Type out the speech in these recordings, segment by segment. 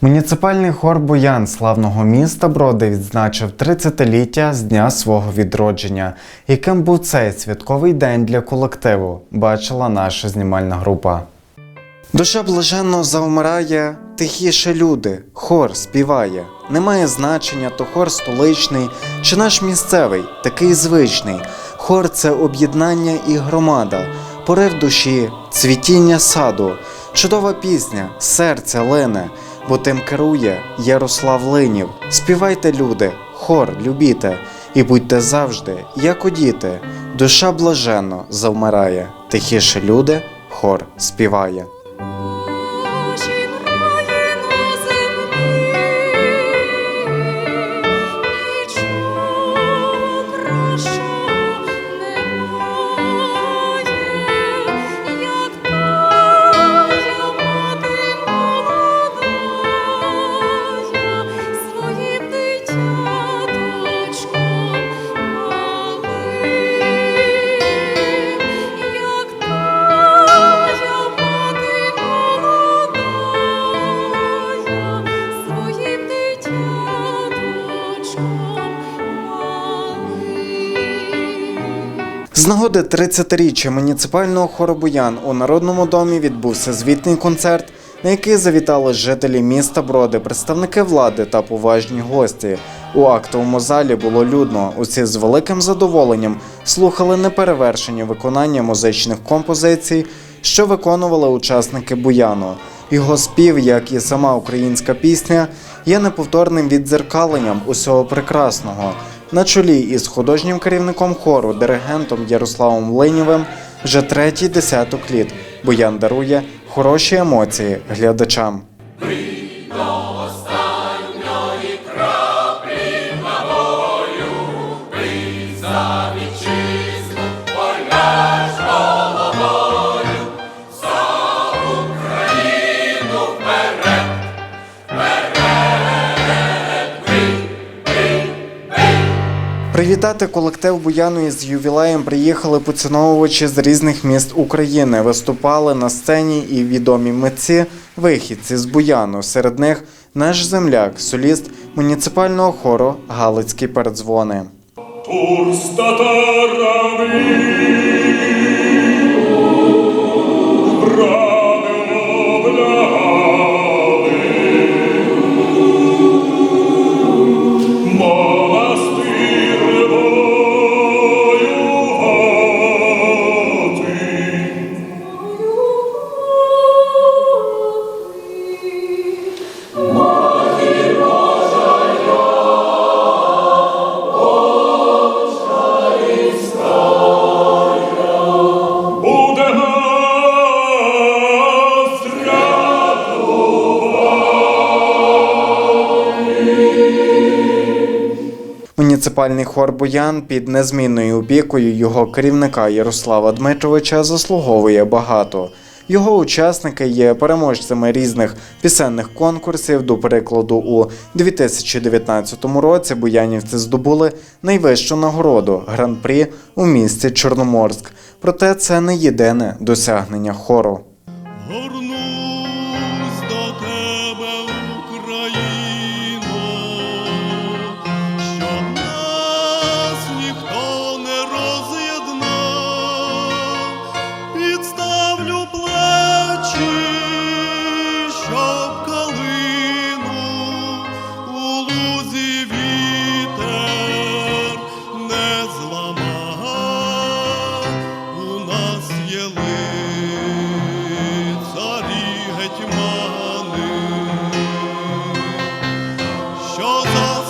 Муніципальний хор Буян славного міста Броди відзначив 30-ліття з дня свого відродження. Яким був цей святковий день для колективу, бачила наша знімальна група. Душа блаженно завмирає, тихіше люди, хор співає. Немає значення, то хор столичний чи наш місцевий, такий звичний. Хор це об'єднання і громада, порив душі, цвітіння саду, чудова пісня, серце лине, бо тим керує Ярослав Линів. Співайте, люди, хор любіте, і будьте завжди, як у діти. Душа блаженно завмирає, тихіше люди, хор співає. З нагоди 30-річчя муніципального хору Буян у Народному домі відбувся звітний концерт, на який завітали жителі міста Броди, представники влади та поважні гості. У актовому залі було людно. Усі з великим задоволенням слухали неперевершені виконання музичних композицій, що виконували учасники Буяну. Його спів, як і сама українська пісня, є неповторним віддзеркаленням усього прекрасного. На чолі із художнім керівником хору, диригентом Ярославом Линєвим вже третій десяток літ. Буян дарує хороші емоції глядачам. Привітати колектив Буяну із ювілеєм приїхали поціновувачі з різних міст України. Виступали на сцені і відомі митці, вихідці з Буяну. Серед них наш земляк, соліст муніципального хору Галицькі передзвони. Муніципальний хор Буян під незмінною опікою його керівника Ярослава Дмитровича заслуговує багато. Його учасники є переможцями різних пісенних конкурсів. До прикладу, у 2019 році буянівці здобули найвищу нагороду гран-прі у місті Чорноморськ. Проте це не єдине досягнення хору.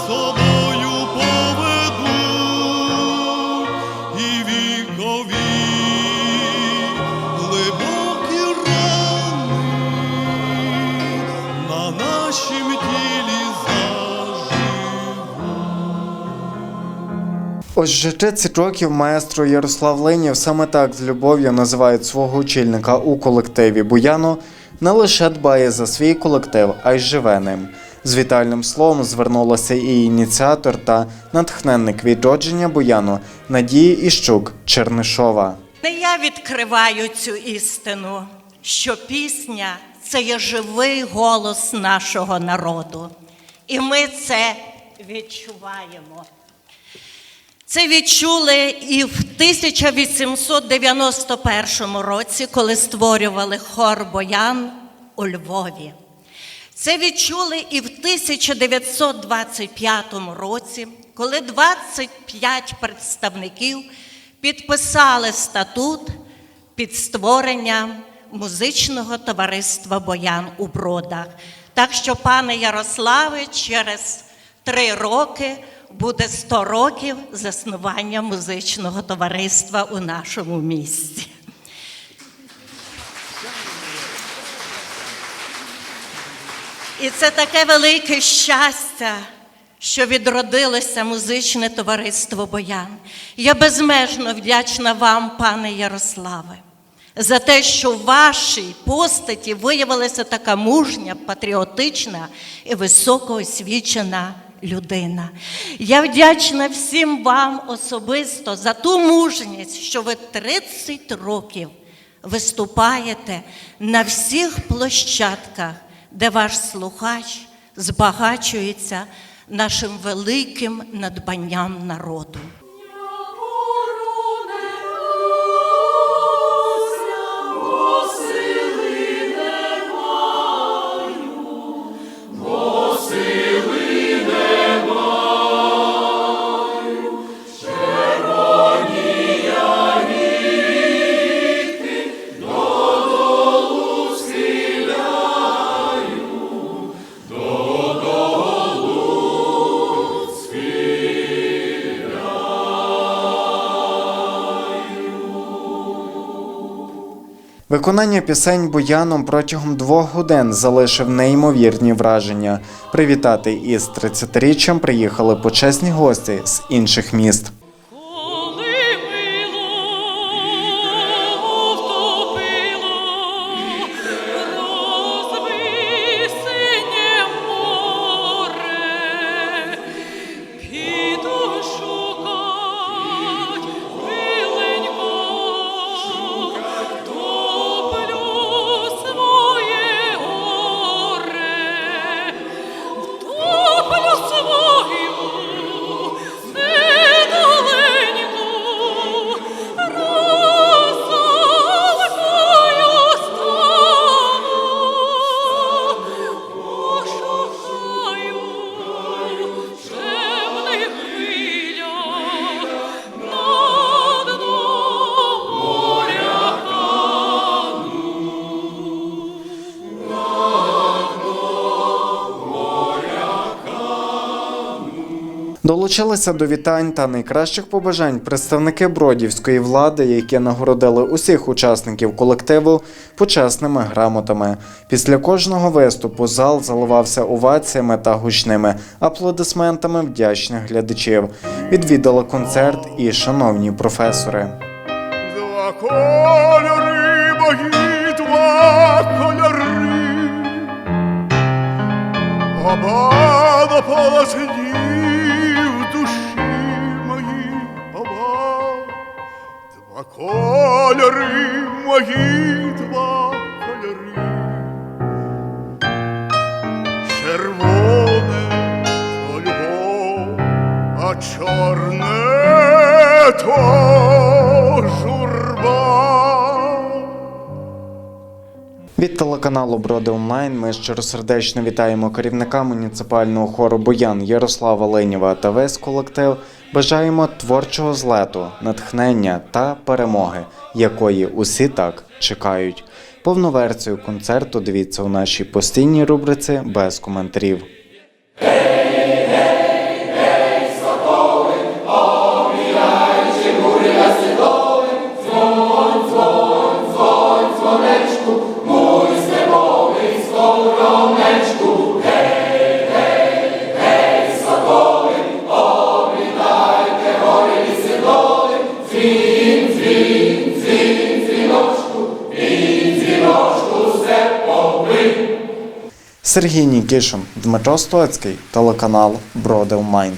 Собою поведуть і вікові глибокі рани на нашім тілі заживуть. Ось вже 30 років маестро Ярослав Ленів саме так з любов'ю називають свого очільника у колективі Буяну. Не лише дбає за свій колектив, а й живе ним. З вітальним словом звернулася і ініціатор та натхненник відродження Буяну Надії Іщук Чернишова. Не я відкриваю цю істину, що пісня це є живий голос нашого народу. І ми це відчуваємо. Це відчули і в 1891 році, коли створювали хор Боян у Львові. Це відчули і в 1925 році, коли 25 представників підписали статут під створення музичного товариства Боян у Бродах. Так що, пане Ярославе, через три роки буде 100 років заснування музичного товариства у нашому місті. І це таке велике щастя, що відродилося музичне товариство Боян. Я безмежно вдячна вам, пане Ярославе, за те, що в вашій постаті виявилася така мужня, патріотична і високоосвічена людина. Я вдячна всім вам особисто за ту мужність, що ви 30 років виступаєте на всіх площадках, де ваш слухач збагачується нашим великим надбанням народу. Виконання пісень Бояном протягом двох годин залишив неймовірні враження. Привітати із 30-річчям приїхали почесні гості з інших міст. Долучилися до вітань та найкращих побажань представники бродівської влади, які нагородили усіх учасників колективу почесними грамотами. Після кожного виступу зал заливався оваціями та гучними аплодисментами вдячних глядачів. Відвідали концерт і шановні професори. Два кольори мої, два кольори. Оба в кольори мої, два кольори. Червоне то любов, а чорне то журба. Від телеканалу Броди Онлайн ми щиросердечно вітаємо керівника муніципального хору Боян Ярослава Ленєва та весь колектив. Бажаємо творчого злету, натхнення та перемоги, якої усі так чекають. Повну версію концерту дивіться у нашій постійній рубриці без коментарів. Сергій Нікішин, Дмитро Стоцький, телеканал Бродив Онлайн.